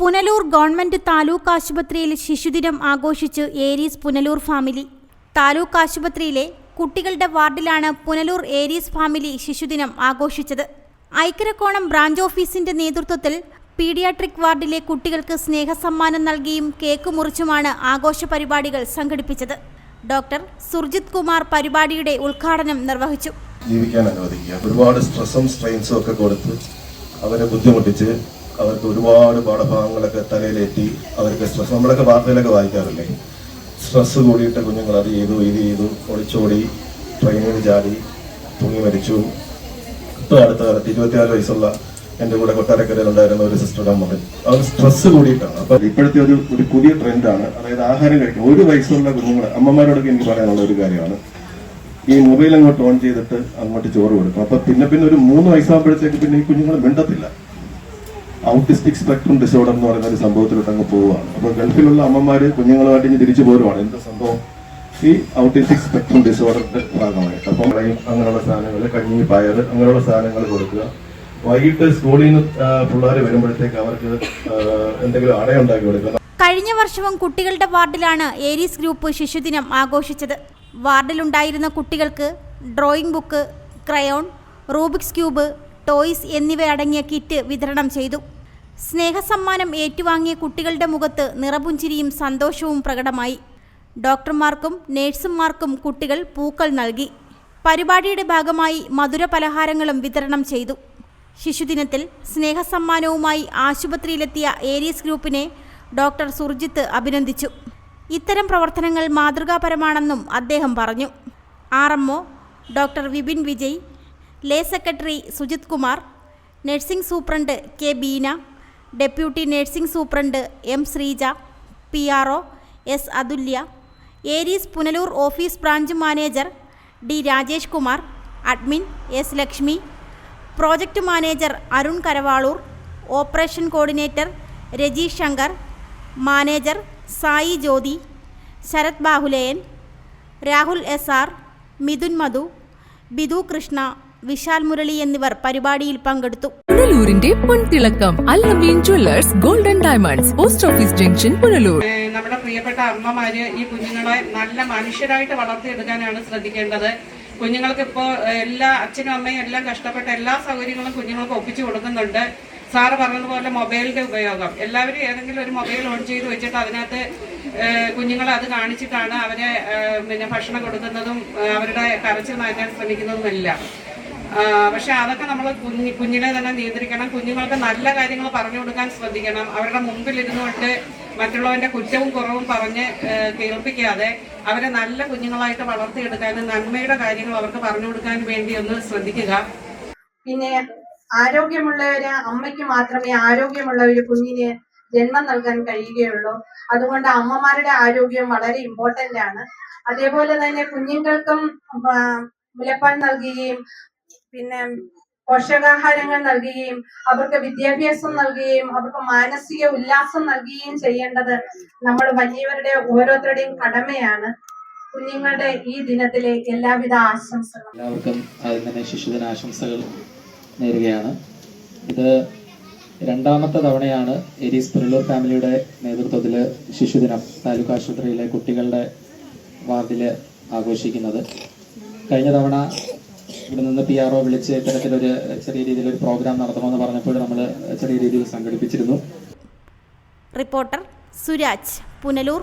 Punalur government taluk ആശുപത്രിയിൽ ശിശുദിനം ആഘോഷിച്ച് ഏരീസ് പുനലൂർ ഫാമിലി. താലൂക്ക് ആശുപത്രിയിലെ കുട്ടികളുടെ വാർഡിലാണ് പുനലൂർ ഏരീസ് ഫാമിലി ശിശുദിനം ആഘോഷിച്ചത്. ഐക്കരക്കോണം ബ്രാഞ്ച് ഓഫീസിന്റെ നേതൃത്വത്തിൽ പീഡിയാട്രിക് വാർഡിലെ കുട്ടികൾക്ക് സ്നേഹസമ്മാനം നൽകിയും കേക്ക് മുറിച്ചുമാണ് ആഘോഷ പരിപാടികൾ സംഘടിപ്പിച്ചത്. ഡോക്ടർ സുർജിത് കുമാർ പരിപാടിയുടെ ഉദ്ഘാടനം നിർവഹിച്ചു. ജീവിക്കാൻ അനുവദിക്കുക. ഒരുപാട് സ്ട്രെസ്സും സ്ട്രെയിൻസും ഒക്കെ കൊടുത്ത് അവരെ ബുദ്ധിമുട്ടിച്ച് അവർക്ക് ഒരുപാട് പാഠഭാഗങ്ങളൊക്കെ തലയിലേറ്റി അവർക്ക് സ്ട്രെസ് നമ്മളൊക്കെ വാർത്തയിലൊക്കെ വായിക്കാറില്ലേ? സ്ട്രെസ് കൂടിയിട്ട് കുഞ്ഞുങ്ങൾ അത് ചെയ്തു ഇത് ചെയ്തു ഒളിച്ചോടി ട്രെയിനിൽ ചാടി തൂങ്ങി മരിച്ചു. ഇപ്പോൾ അടുത്ത കാലത്ത് ഇരുപത്തിനാല് വയസ്സുള്ള എന്റെ കൂടെ കൊട്ടാരക്കരയിൽ ഉണ്ടായിരുന്ന ഒരു സിസ്റ്ററുടെ മകൻ. അവർ സ്ട്രെസ് കൂടിയിട്ടാണ്. അപ്പം ഇപ്പോഴത്തെ ഒരു ഒരു പുതിയ ട്രെൻഡാണ് അതായത് ആഹാരം കഴിക്കുക ഒരു വയസ്സുള്ള കുഞ്ഞുങ്ങൾ അമ്മമാരോടൊക്കെ എനിക്ക് പറയാനുള്ള ഒരു കാര്യമാണ്. ഈ മൊബൈൽ അങ്ങോട്ട് ഓൺ ചെയ്തിട്ട് അങ്ങോട്ട് ചോറ് കൊടുക്കും. അപ്പൊ പിന്നെ പിന്നെ ഒരു മൂന്ന് വയസ്സാകുമ്പോഴത്തേക്ക് പിന്നെ ഈ കുഞ്ഞുങ്ങൾ മിണ്ടത്തില്ല. ഔട്ടിസ്റ്റിക് സ്പെക്ട്രം ഡിസോർഡർ എന്ന് പറയുന്ന ഒരു സംഭവത്തിലോട്ട് അങ്ങ് പോവുകയാണ്. അപ്പൊ ഗൾഫിലുള്ള അമ്മമാര് കുഞ്ഞുങ്ങളുമായിട്ട് ഇനി തിരിച്ചു പോരുവാണ്. എന്താ സംഭവം? ഈ ഔട്ടിസ്റ്റിക് സ്പെക്ട്രം ഡിസോർഡറിന്റെ ഭാഗമായിട്ട്. അപ്പം അങ്ങനെയുള്ള സാധനങ്ങൾ കഞ്ഞി പയർ അങ്ങനെയുള്ള സാധനങ്ങൾ കൊടുക്കുക. വൈകിട്ട് സ്കൂളിൽ നിന്ന് പിള്ളേർ വരുമ്പോഴത്തേക്ക് അവർക്ക് എന്തെങ്കിലും അടയുണ്ടാക്കി കൊടുക്കുക. കഴിഞ്ഞ വർഷവും കുട്ടികളുടെ വാർഡിലാണ് ഏരീസ് ഗ്രൂപ്പ് ശിശുദിനം ആഘോഷിച്ചത്. വാർഡിലുണ്ടായിരുന്ന കുട്ടികൾക്ക് drawing book crayon Rubik's cube toys എന്നിവ അടങ്ങിയ കിറ്റ് വിതരണം ചെയ്തു. സ്നേഹസമ്മാനം ഏറ്റുവാങ്ങിയ കുട്ടികളുടെ മുഖത്ത് നിറപുഞ്ചിരിയും സന്തോഷവും പ്രകടമായി. ഡോക്ടർമാർക്കും നേഴ്സുമാർക്കും കുട്ടികൾ പൂക്കൾ നൽകി. പരിപാടിയുടെ ഭാഗമായി മധുര പലഹാരങ്ങളും വിതരണം ചെയ്തു. ശിശുദിനത്തിൽ സ്നേഹസമ്മാനവുമായി ആശുപത്രിയിലെത്തിയ ഏരീസ് ഗ്രൂപ്പിനെ ഡോക്ടർ സുർജിത്ത് അഭിനന്ദിച്ചു. ഇത്തരം പ്രവർത്തനങ്ങൾ മാതൃകാപരമാണെന്നും അദ്ദേഹം പറഞ്ഞു. R M O doctor Vipin Vijay lay secretary Sujith Kumar nursing superintendent K Beena deputy nursing superintendent M Sreeja P R O S Athulya Aries Punalur office branch manager D Rajesh Kumar admin S Lakshmi project manager Arun Karavaloor operation coordinator Rajeesh Shankar manager Sai Jyothi Sarath Bahuleyan Rahul S R Mithun Madhu Bidu Krishna Vishal Murali എന്നിവർ പരിപാടിയിൽ പങ്കെടുത്തു. പുനലൂരിന്റെ പൊൻതിളക്കം Allameen jewellers golden diamonds post office junction Punalur. നമ്മുടെ പ്രിയപ്പെട്ട അമ്മമാര് ഈ കുഞ്ഞുങ്ങളെ നല്ല മനുഷ്യരായിട്ട് വളർത്തിയെടുക്കാനാണ് ശ്രദ്ധിക്കേണ്ടത്. കുഞ്ഞുങ്ങൾക്ക് ഇപ്പോൾ എല്ലാ അച്ഛനും അമ്മയും എല്ലാം കഷ്ടപ്പെട്ട എല്ലാ സൗകര്യങ്ങളും കുഞ്ഞുങ്ങൾക്ക് ഒപ്പിച്ചു കൊടുക്കുന്നുണ്ട്. സാറ് പറഞ്ഞതുപോലെ മൊബൈലിന്റെ ഉപയോഗം. എല്ലാവരും ഏതെങ്കിലും ഒരു മൊബൈൽ ഓൺ ചെയ്ത് വെച്ചിട്ട് അതിനകത്ത് കുഞ്ഞുങ്ങളെ അത് കാണിച്ചിട്ടാണ് അവരെ പിന്നെ ഭക്ഷണം കൊടുക്കുന്നതും അവരുടെ കരച്ചിൽ മാറ്റാൻ ശ്രമിക്കുന്നതും എല്ലാം പക്ഷെ അതൊക്കെ നമ്മൾ കുഞ്ഞി കുഞ്ഞിനെ തന്നെ നിയന്ത്രിക്കണം. കുഞ്ഞുങ്ങൾക്ക് നല്ല കാര്യങ്ങൾ പറഞ്ഞു കൊടുക്കാൻ ശ്രദ്ധിക്കണം. അവരുടെ മുമ്പിൽ ഇരുന്നുകൊണ്ട് മറ്റുള്ളവന്റെ കുറ്റവും കുറവും പറഞ്ഞ് കേൾപ്പിക്കാതെ അവരെ നല്ല കുഞ്ഞുങ്ങളായിട്ട് വളർത്തിയെടുക്കാനും നന്മയുടെ കാര്യങ്ങൾ അവർക്ക് പറഞ്ഞു കൊടുക്കാൻ വേണ്ടി ഒന്ന് ശ്രദ്ധിക്കുക. പിന്നെ ആരോഗ്യമുള്ളവര് അമ്മയ്ക്ക് മാത്രമേ ആരോഗ്യമുള്ള ഒരു കുഞ്ഞിന് ജന്മം നൽകാൻ കഴിയുകയുള്ളൂ. അതുകൊണ്ട് അമ്മമാരുടെ ആരോഗ്യം വളരെ ഇമ്പോർട്ടന്റ് ആണ്. അതേപോലെ തന്നെ കുഞ്ഞുങ്ങൾക്കും മുലപ്പാൽ നൽകുകയും പിന്നെ പോഷകാഹാരങ്ങൾ നൽകുകയും അവർക്ക് വിദ്യാഭ്യാസം നൽകുകയും അവർക്ക് മാനസിക ഉല്ലാസം നൽകുകയും ചെയ്യേണ്ടത് നമ്മൾ വലിയവരുടെ ഓരോരുത്തരുടെയും കടമയാണ്. കുഞ്ഞുങ്ങളുടെ ഈ ദിനത്തിലെ എല്ലാവിധ ആശംസകളും. എല്ലാവർക്കും ശിശുദിന ആശംസകൾ നേരുകയാണ്. ഇത് രണ്ടാമത്തെ തവണയാണ് എരീസ് പുനലൂർ ഫാമിലിയുടെ നേതൃത്വത്തിൽ ശിശുദിനം താലൂക്ക് ആശുപത്രിയിലെ കുട്ടികളുടെ വാർഡിൽ ആഘോഷിക്കുന്നത്. കഴിഞ്ഞ തവണ ഇവിടെ നിന്ന് പി ആർ ഒ വിളിച്ച് ഇത്തരത്തിലൊരു ചെറിയ രീതിയിലൊരു പ്രോഗ്രാം നടത്തണമെന്ന് പറഞ്ഞപ്പോൾ നമ്മൾ ചെറിയ രീതിയിൽ സംഘടിപ്പിച്ചിരുന്നു. റിപ്പോർട്ടർ സുരാജ് പുനലൂർ